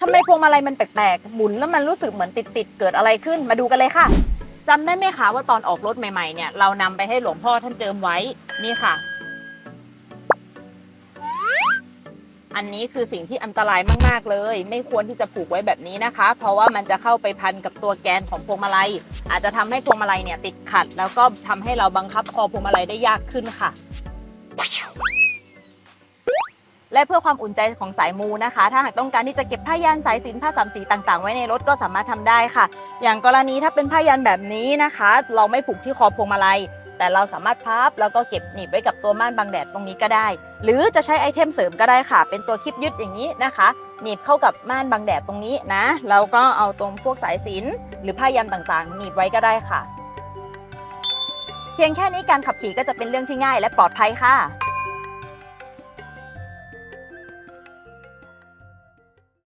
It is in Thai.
ทำไมพวงมาลัยมันแปลกๆ หมุนแล้วมันรู้สึกเหมือนติดๆ เกิดอะไรขึ้น มาดูกันเลยค่ะจำได้ไหมคะว่าตอนออกรถใหม่ๆ เนี่ย เรานำไปให้หลวงพ่อท่านเจิมไว้ นี่ค่ะ อันนี้คือสิ่งที่อันตรายมากๆเลย ไม่ควรที่จะผูกไว้แบบนี้นะคะ เพราะว่ามันจะเข้าไปพันกับตัวแกนของพวงมาลัย อาจจะทำให้พวงมาลัยเนี่ยติดขัด แล้วก็ทำให้เราบังคับคอพวงมาลัยได้ยากขึ้นค่ะ และเพื่อความอุ่นใจของสายมูนะคะ ถ้าหากต้องการที่จะเก็บผ้ายันสายสินผ้าสามสีต่างๆ ไว้ในรถก็สามารถทำได้ค่ะ อย่างกรณีถ้าเป็นผ้ายันแบบนี้นะคะ เราไม่ผูกที่คอพวงมาลัยแต่เราสามารถพับแล้วก็เก็บหนีบไว้กับตัวม่านบังแดดตรงนี้ก็ได้ หรือจะใช้ไอเทมเสริมก็ได้ค่ะ เป็นตัวคลิปยึดอย่างนี้นะคะหนีบเข้ากับม่านบังแดดตรงนี้นะแล้วก็เอาตรงพวกสายสินหรือผ้ายันต่างๆ หนีบไว้ก็ได้ค่ะ เพียงแค่นี้การขับขี่ก็จะเป็นเรื่องที่ง่ายและปลอดภัยค่ะ